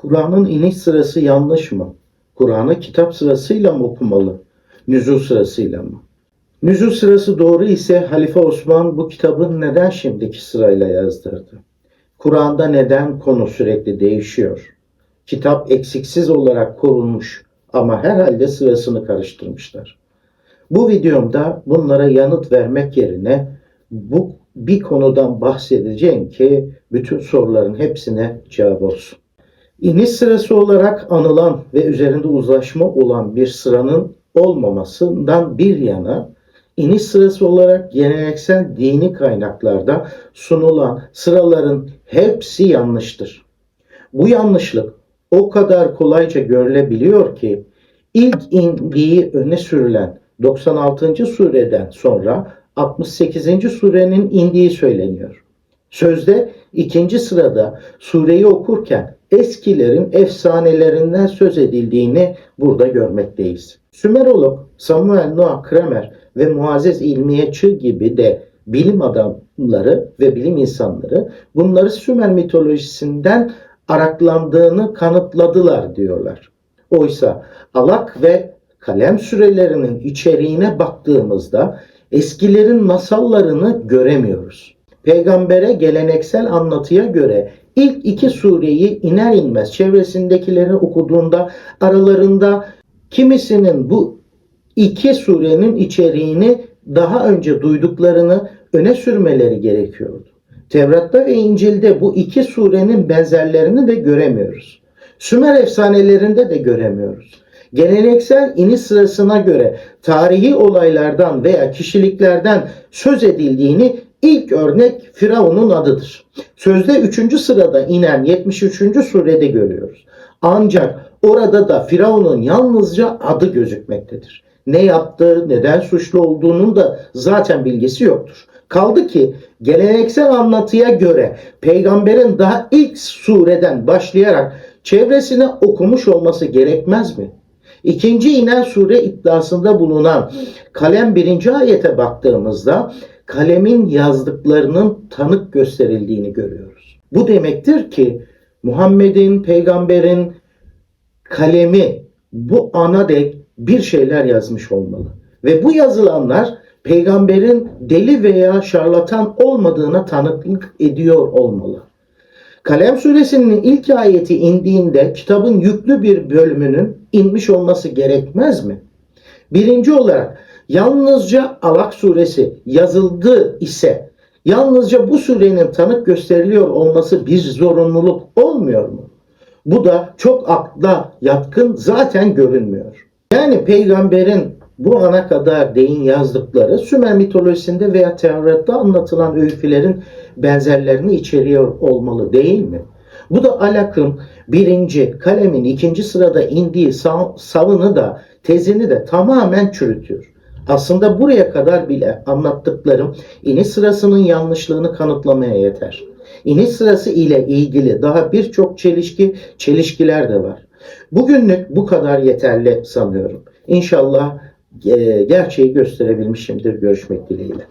Kur'an'ın iniş sırası yanlış mı? Kur'an'ı kitap sırasıyla mı okumalı? Nüzul sırasıyla mı? Nüzul sırası doğru ise Halife Osman bu kitabı neden şimdiki sırayla yazdırdı? Kur'an'da neden konu sürekli değişiyor? Kitap eksiksiz olarak korunmuş ama herhalde sırasını karıştırmışlar. Bu videomda bunlara yanıt vermek yerine bu bir konudan bahsedeceğim ki bütün soruların hepsine cevap olsun. İniş sırası olarak anılan ve üzerinde uzlaşma olan bir sıranın olmamasından bir yana iniş sırası olarak geleneksel dini kaynaklarda sunulan sıraların hepsi yanlıştır. Bu yanlışlık o kadar kolayca görülebiliyor ki ilk indiği öne sürülen 96. sureden sonra 68. surenin indiği söyleniyor. Sözde ikinci sırada sureyi okurken eskilerin efsanelerinden söz edildiğini burada görmekteyiz. Sümerolog Samuel Noah Kramer ve Muazzez İlmiye gibi de bilim adamları ve bilim insanları bunları Sümer mitolojisinden araklandığını kanıtladılar diyorlar. Oysa alak ve kalem sürelerinin içeriğine baktığımızda eskilerin masallarını göremiyoruz. Peygambere geleneksel anlatıya göre ilk iki sureyi iner inmez çevresindekileri okuduğunda aralarında kimisinin bu iki surenin içeriğini daha önce duyduklarını öne sürmeleri gerekiyordu. Tevrat'ta ve İncil'de bu iki surenin benzerlerini de göremiyoruz. Sümer efsanelerinde de göremiyoruz. Geleneksel iniş sırasına göre tarihi olaylardan veya kişiliklerden söz edildiğini ilk örnek Firavun'un adıdır. Sözde 3. sırada inen 73. surede görüyoruz. Ancak orada da Firavun'un yalnızca adı gözükmektedir. Ne yaptığı, neden suçlu olduğunun da zaten bilgisi yoktur. Kaldı ki geleneksel anlatıya göre peygamberin daha ilk sureden başlayarak çevresine okumuş olması gerekmez mi? İkinci inen sure iddiasında bulunan kalem birinci ayete baktığımızda kalemin yazdıklarının tanık gösterildiğini görüyoruz. Bu demektir ki Muhammed'in, peygamberin kalemi bu ana dek bir şeyler yazmış olmalı. Ve bu yazılanlar peygamberin deli veya şarlatan olmadığına tanıklık ediyor olmalı. Kalem suresinin ilk ayeti indiğinde kitabın yüklü bir bölümünün inmiş olması gerekmez mi? Birinci olarak yalnızca Alak suresi yazıldı ise yalnızca bu surenin tanık gösteriliyor olması bir zorunluluk olmuyor mu? Bu da çok akla yatkın zaten görünmüyor. Yani peygamberin bu ana kadar değin yazdıkları Sümer mitolojisinde veya Tevrat'ta anlatılan öykülerin benzerlerini içeriyor olmalı değil mi? Bu da Alak'ın birinci kalemin ikinci sırada indiği savını da tezini de tamamen çürütüyor. Aslında buraya kadar bile anlattıklarım iniş sırasının yanlışlığını kanıtlamaya yeter. İniş sırası ile ilgili daha birçok çelişki, çelişkiler de var. Bugünlük bu kadar yeterli sanıyorum. İnşallah gerçeği gösterebilmişimdir. Görüşmek dileğiyle.